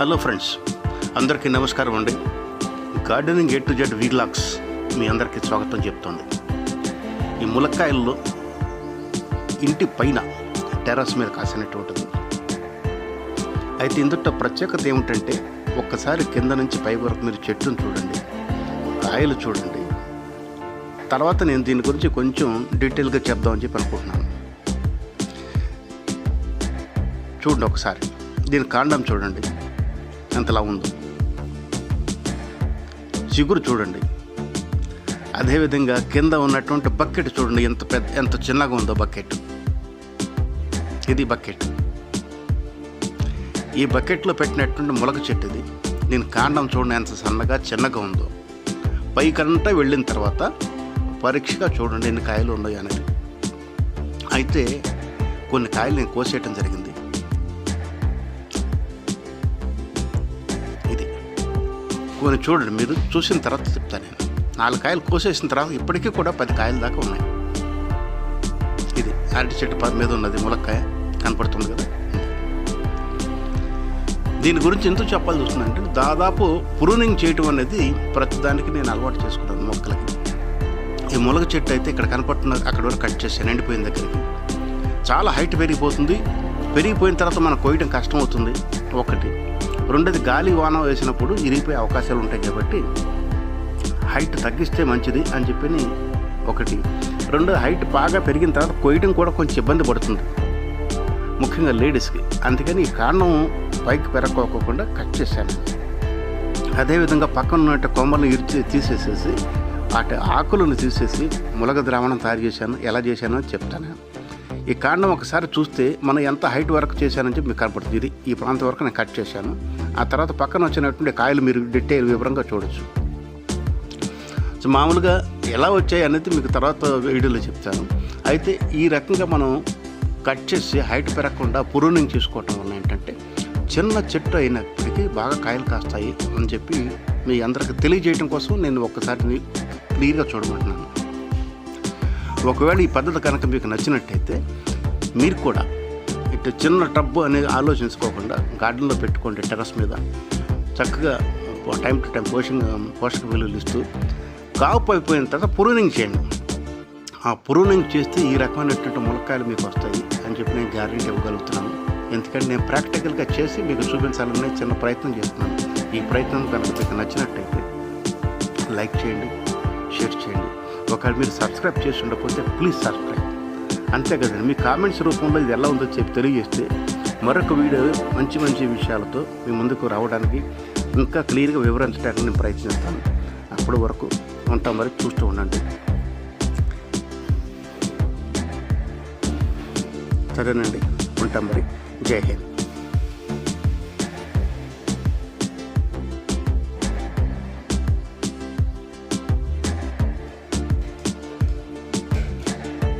Hello friends అందరికీ నమస్కారం అండి. Gardening A to Z vlogs మీ అందరికీ స్వాగతం చెప్తోంది. ఈ ములక్కాయల్లో ఇంటి పైన టెర్రస్ మీద కాసినటువంటిది. అయితే ఇందుట ప్రత్యేకత ఏమిటంటే ఒక్కసారి కింద నుంచి పై వరకు మీరు చెట్టును చూడండి కాయలు చూడండి. తర్వాత నేను దీని గురించి కొంచెం డీటెయిల్గా చెప్దామని చెప్పి అనుకుంటున్నాను. చూడండి ఒకసారి. దీని కాండం చూడండి. ఎంతలా ఉందో చిగురు చూడండి. అదేవిధంగా కింద ఉన్నటువంటి బకెట్ చూడండి ఎంత పెద్ద ఎంత చిన్నగా ఉందో బకెట్. ఇది బకెట్. ఈ బకెట్లో పెట్టినటువంటి మొలక చెట్టు ఇది నేను కాండం చూడండి ఎంత సన్నగా చిన్నగా ఉందో. పైకంతా వెళ్ళిన తర్వాత పరీక్షగా చూడండి ఎన్ని కాయలు ఉన్నాయి అనేది. అయితే కొన్ని కాయలు నేను కోసేయటం జరిగింది. కొన్ని చూడండి మీరు చూసిన తర్వాత చెప్తాను నేను. నాలుగు కాయలు కోసేసిన తర్వాత ఇప్పటికీ కూడా పది కాయల దాకా ఉన్నాయి. ఇది అరటి చెట్టు మీద ఉన్నది ములక్కాయ కనపడుతుంది కదా. దీని గురించి ఎందుకు చెప్పాల్సి వస్తుందంటే దాదాపు ప్రూనింగ్ చేయటం అనేది ప్రతిదానికి నేను అలవాటు చేసుకున్నాను మొక్కలకి. ఈ ములగ చెట్టు అయితే ఇక్కడ కనపడుతున్న అక్కడ వరకు కట్ చేసాను ఎండిపోయిన దగ్గరికి. చాలా హైట్ పెరిగిపోతుంది. పెరిగిపోయిన తర్వాత మనం కోయడం కష్టం అవుతుంది ఒకటి. రెండోది గాలి వాన వేసినప్పుడు ఇరిగిపోయే అవకాశాలు ఉంటాయి కాబట్టి హైట్ తగ్గిస్తే మంచిది అని చెప్పి ఒకటి. రెండు హైట్ బాగా పెరిగిన తర్వాత కొయ్యడం కూడా కొంచెం ఇబ్బంది పడుతుంది. ముఖ్యంగా లేడీస్కి. అందుకని ఈ కారణం పైకి పెరగకోకుండా కట్ చేశాను. అదేవిధంగా పక్కన ఉన్న కొమ్మలను ఇరిచి తీసేసేసి వాటి ఆకులను తీసేసి ములగ ద్రావణం తయారు చేశాను. ఎలా చేశానో చెప్తాను. ఈ కాండం ఒకసారి చూస్తే మనం ఎంత హైట్ వరకు చేశానని చెప్పి మీకు కనపడుతుంది. ఇది ఈ ప్రాంతం వరకు నేను కట్ చేశాను. ఆ తర్వాత పక్కన వచ్చినటువంటి కాయలు మీరు డీటెయిల్ వివరంగా చూడొచ్చు. సో మామూలుగా ఎలా వచ్చాయి అనేది మీకు తర్వాత వీడియోలో చెప్తాను. అయితే ఈ రకంగా మనం కట్ చేసి హైట్ పెరగకుండా పురూనింగ్ చేసుకోవటం వల్ల ఏంటంటే చిన్న చెట్టు అయినప్పటికీ బాగా కాయలు కాస్తాయి అని చెప్పి మీ అందరికి తెలియజేయడం కోసం నేను ఒక్కసారి క్లియర్గా చూడమంటున్నాను. ఒకవేళ ఈ పద్ధతి కనుక మీకు నచ్చినట్టయితే మీరు కూడా ఇటు చిన్న టబ్బు అనేది ఆలోచించుకోకుండా గార్డెన్లో పెట్టుకోండి టెర్రస్ మీద. చక్కగా టైం టు టైం పోషణ పోషక విలువలు ఇస్తూ కాపు అయిపోయిన తర్వాత ప్రూనింగ్ చేయండి. ఆ ప్రూనింగ్ చేస్తే ఈ రకమైనటువంటి ములక్కాయలు మీకు వస్తాయి అని చెప్పి నేను గ్యారెంటీ ఇవ్వగలుగుతున్నాను. ఎందుకంటే నేను ప్రాక్టికల్గా చేసి మీకు చూపించాలనే చిన్న ప్రయత్నం చేస్తున్నాను. ఈ ప్రయత్నం కనుక మీకు నచ్చినట్టయితే లైక్ చేయండి షేర్ చేయండి. ఒకవేళ మీరు సబ్స్క్రైబ్ చేసి ఉండకపోతే ప్లీజ్ సబ్స్క్రైబ్ అంతే కదండి మీ కామెంట్స్ రూపంలో ఇది ఎలా ఉందో చెప్పి తెలియజేస్తే మరొక వీడియో మంచి మంచి విషయాలతో మీ ముందుకు రావడానికి ఇంకా క్లియర్గా వివరించడానికి నేను ప్రయత్నిస్తాను. అప్పటి వరకు ఉంటాం మరి చూస్తూ ఉండండి. సరేనండి ఉంటాం మరి. జై హింద్.